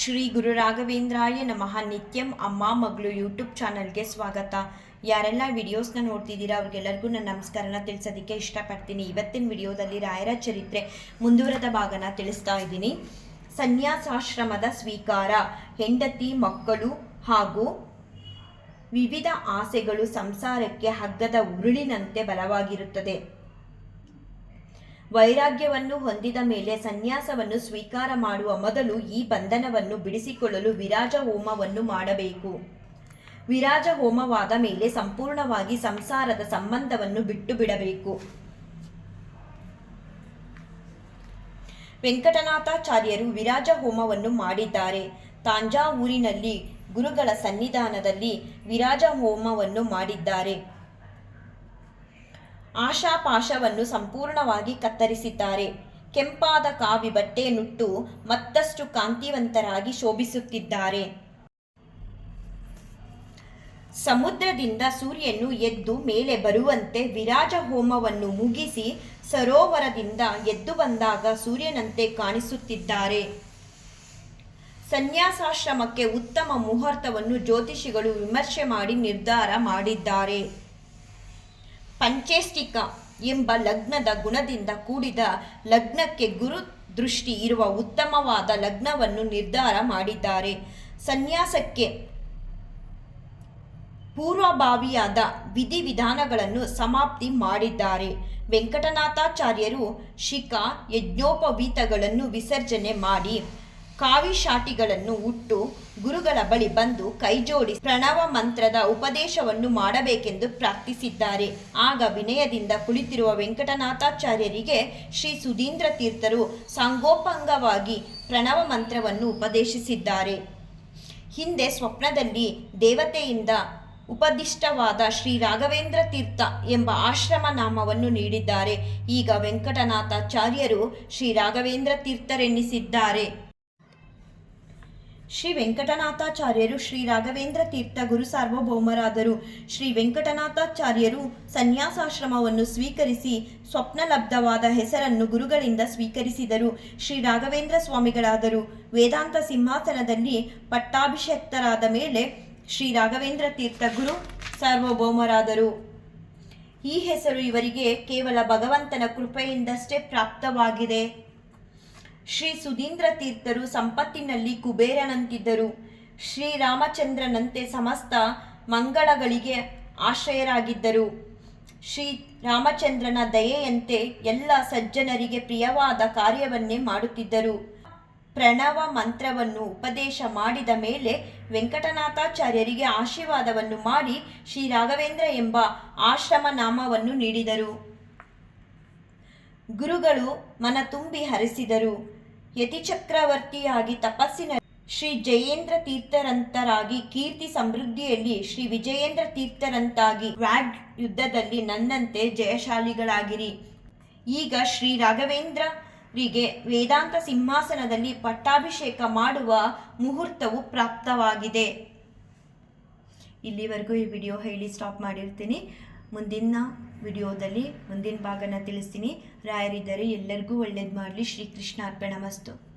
ಶ್ರೀ ಗುರು ರಾಘವೇಂದ್ರಾಯ ನಮಃ. ನಿತ್ಯಂ ಅಮ್ಮ ಮಗಳು ಯೂಟ್ಯೂಬ್ ಚಾನಲ್ಗೆ ಸ್ವಾಗತ. ಯಾರೆಲ್ಲ ವಿಡಿಯೋಸ್ನ ನೋಡ್ತಿದ್ದೀರಾ ಅವ್ರಿಗೆಲ್ಲರಿಗೂ ನನ್ನ ನಮಸ್ಕಾರನ ತಿಳಿಸೋದಕ್ಕೆ ಇಷ್ಟಪಡ್ತೀನಿ. ಇವತ್ತಿನ ವಿಡಿಯೋದಲ್ಲಿ ರಾಯರ ಚರಿತ್ರೆ ಮುಂದುವರೆದ ಭಾಗನ ತಿಳಿಸ್ತಾ ಇದ್ದೀನಿ. ಸನ್ಯಾಸಾಶ್ರಮದ ಸ್ವೀಕಾರ. ಹೆಂಡತಿ, ಮಕ್ಕಳು ಹಾಗೂ ವಿವಿಧ ಆಸೆಗಳು ಸಂಸಾರಕ್ಕೆ ಹಗ್ಗದ ಉರುಳಿನಂತೆ ಬಲವಾಗಿರುತ್ತದೆ. ವೈರಾಗ್ಯವನ್ನು ಹೊಂದಿದ ಮೇಲೆ ಸನ್ಯಾಸವನ್ನು ಸ್ವೀಕಾರ ಮಾಡುವ ಮೊದಲು ಈ ಬಂಧನವನ್ನು ಬಿಡಿಸಿಕೊಳ್ಳಲು ವಿರಾಜ ಹೋಮವನ್ನು ಮಾಡಬೇಕು. ವಿರಾಜ ಹೋಮವಾದ ಮೇಲೆ ಸಂಪೂರ್ಣವಾಗಿ ಸಂಸಾರದ ಸಂಬಂಧವನ್ನು ಬಿಟ್ಟು ಬಿಡಬೇಕು ವೆಂಕಟನಾಥಾಚಾರ್ಯರು ವಿರಾಜ ಹೋಮವನ್ನು ಮಾಡಿದ್ದಾರೆ. ತಾಂಜಾವೂರಿನಲ್ಲಿ ಗುರುಗಳ ಸನ್ನಿಧಾನದಲ್ಲಿ ವಿರಾಜ ಹೋಮವನ್ನು ಮಾಡಿದ್ದಾರೆ. ಆಶಾಪಾಶವನ್ನು ಸಂಪೂರ್ಣವಾಗಿ ಕತ್ತರಿಸಿದ್ದಾರೆ. ಕೆಂಪಾದ ಕಾವಿ ನುಟ್ಟು ಮತ್ತಷ್ಟು ಕಾಂತಿವಂತರಾಗಿ ಶೋಭಿಸುತ್ತಿದ್ದಾರೆ. ಸಮುದ್ರದಿಂದ ಸೂರ್ಯನು ಎದ್ದು ಮೇಲೆ ಬರುವಂತೆ ವಿರಾಜ ಹೋಮವನ್ನು ಮುಗಿಸಿ ಸರೋವರದಿಂದ ಎದ್ದು ಬಂದಾಗ ಸೂರ್ಯನಂತೆ ಕಾಣಿಸುತ್ತಿದ್ದಾರೆ. ಸನ್ಯಾಸಾಶ್ರಮಕ್ಕೆ ಉತ್ತಮ ಮುಹೂರ್ತವನ್ನು ಜ್ಯೋತಿಷಿಗಳು ವಿಮರ್ಶೆ ಮಾಡಿ ನಿರ್ಧಾರ ಮಾಡಿದ್ದಾರೆ. ಪಂಚೇಷ್ಟಿಕ ಎಂಬ ಲಗ್ನದ ಗುಣದಿಂದ ಕೂಡಿದ ಲಗ್ನಕ್ಕೆ ಗುರು ದೃಷ್ಟಿ ಇರುವ ಉತ್ತಮವಾದ ಲಗ್ನವನ್ನು ನಿರ್ಧಾರ ಮಾಡಿದ್ದಾರೆ. ಸನ್ಯಾಸಕ್ಕೆ ಪೂರ್ವಭಾವಿಯಾದ ವಿಧಿವಿಧಾನಗಳನ್ನು ಸಮಾಪ್ತಿ ಮಾಡಿದ್ದಾರೆ. ವೆಂಕಟನಾಥಾಚಾರ್ಯರು ಶಿಖಾ, ಯಜ್ಞೋಪವೀತಗಳನ್ನು ವಿಸರ್ಜನೆ ಮಾಡಿ ಕಾವಿಶಾಟಿಗಳನ್ನು ಉಟ್ಟು ಗುರುಗಳ ಬಳಿ ಬಂದು ಕೈಜೋಡಿ ಪ್ರಣವ ಮಂತ್ರದ ಉಪದೇಶವನ್ನು ಮಾಡಬೇಕೆಂದು ಪ್ರಾರ್ಥಿಸಿದ್ದಾರೆ. ಆಗ ವಿನಯದಿಂದ ಕುಳಿತಿರುವ ವೆಂಕಟನಾಥಾಚಾರ್ಯರಿಗೆ ಶ್ರೀ ಸುಧೀಂದ್ರ ತೀರ್ಥರು ಸಂಗೋಪಂಗವಾಗಿ ಪ್ರಣವ ಮಂತ್ರವನ್ನು ಉಪದೇಶಿಸಿದ್ದಾರೆ. ಹಿಂದೆ ಸ್ವಪ್ನದಲ್ಲಿ ದೇವತೆಯಿಂದ ಉಪದಿಷ್ಟವಾದ ಶ್ರೀ ರಾಘವೇಂದ್ರ ತೀರ್ಥ ಎಂಬ ಆಶ್ರಮ ನಾಮವನ್ನು ನೀಡಿದ್ದಾರೆ. ಈಗ ವೆಂಕಟನಾಥಾಚಾರ್ಯರು ಶ್ರೀ ರಾಘವೇಂದ್ರ ತೀರ್ಥರೆನ್ನಿಸಿದ್ದಾರೆ. ಶ್ರೀ ವೆಂಕಟನಾಥಾಚಾರ್ಯರು ಶ್ರೀ ರಾಘವೇಂದ್ರ ತೀರ್ಥ ಗುರು ಸಾರ್ವಭೌಮರಾದರು. ಶ್ರೀ ವೆಂಕಟನಾಥಾಚಾರ್ಯರು ಸನ್ಯಾಸಾಶ್ರಮವನ್ನು ಸ್ವೀಕರಿಸಿ ಸ್ವಪ್ನಲಬ್ಧವಾದ ಹೆಸರನ್ನು ಗುರುಗಳಿಂದ ಸ್ವೀಕರಿಸಿದರು. ಶ್ರೀ ರಾಘವೇಂದ್ರ ಸ್ವಾಮಿಗಳಾದರು. ವೇದಾಂತ ಸಿಂಹಾಸನದಲ್ಲಿ ಪಟ್ಟಾಭಿಷಕ್ತರಾದ ಮೇಲೆ ಶ್ರೀ ರಾಘವೇಂದ್ರ ತೀರ್ಥ ಗುರು ಸಾರ್ವಭೌಮರಾದರು. ಈ ಹೆಸರು ಇವರಿಗೆ ಕೇವಲ ಭಗವಂತನ ಕೃಪೆಯಿಂದಷ್ಟೇ ಪ್ರಾಪ್ತವಾಗಿದೆ. ಶ್ರೀ ಸುಧೀಂದ್ರ ತೀರ್ಥರು ಸಂಪತ್ತಿನಲ್ಲಿ ಕುಬೇರನಂತಿದ್ದರು. ಶ್ರೀರಾಮಚಂದ್ರನಂತೆ ಸಮಸ್ತ ಮಂಗಳಗಳಿಗೆ ಆಶ್ರಯರಾಗಿದ್ದರು. ಶ್ರೀ ರಾಮಚಂದ್ರನ ದಯೆಯಂತೆ ಎಲ್ಲ ಸಜ್ಜನರಿಗೆ ಪ್ರಿಯವಾದ ಕಾರ್ಯವನ್ನೇ ಮಾಡುತ್ತಿದ್ದರು. ಪ್ರಣವ ಮಂತ್ರವನ್ನು ಉಪದೇಶ ಮಾಡಿದ ಮೇಲೆ ವೆಂಕಟನಾಥಾಚಾರ್ಯರಿಗೆ ಆಶೀರ್ವಾದವನ್ನು ಮಾಡಿ ಶ್ರೀ ರಾಘವೇಂದ್ರ ಎಂಬ ಆಶ್ರಮ ನಾಮವನ್ನು ನೀಡಿದರು. ಗುರುಗಳು ಮನ ತುಂಬಿ ಹರಿಸಿದರು. ಯತಿಚಕ್ರವರ್ತಿಯಾಗಿ ತಪಸ್ಸಿನ ಶ್ರೀ ಜಯೇಂದ್ರ ತೀರ್ಥರಂತರಾಗಿ ಕೀರ್ತಿ ಸಮೃದ್ಧಿಯಲ್ಲಿ ಶ್ರೀ ವಿಜಯೇಂದ್ರ ತೀರ್ಥರಂತಾಗಿ ವ್ಯಾಗ್ ಯುದ್ಧದಲ್ಲಿ ನನ್ನಂತೆ ಜಯಶಾಲಿಗಳಾಗಿರಿ. ಈಗ ಶ್ರೀ ರಾಘವೇಂದ್ರರಿಗೆ ವೇದಾಂತ ಸಿಂಹಾಸನದಲ್ಲಿ ಪಟ್ಟಾಭಿಷೇಕ ಮಾಡುವ ಮುಹೂರ್ತವು ಪ್ರಾಪ್ತವಾಗಿದೆ. ಇಲ್ಲಿವರೆಗೂ ಈ ವಿಡಿಯೋ ಹೇಳಿ ಸ್ಟಾಪ್ ಮಾಡಿರ್ತೀನಿ. ಮುಂದಿನ ವಿಡಿಯೋದಲ್ಲಿ ಮುಂದಿನ ಭಾಗನ ತಿಳಿಸ್ತೀನಿ. ರಾಯರಿದ್ದರೆ ಎಲ್ಲರಿಗೂ ಒಳ್ಳೇದು ಮಾಡಲಿ. ಶ್ರೀಕೃಷ್ಣ ಅರ್ಪಣ ಮಸ್ತು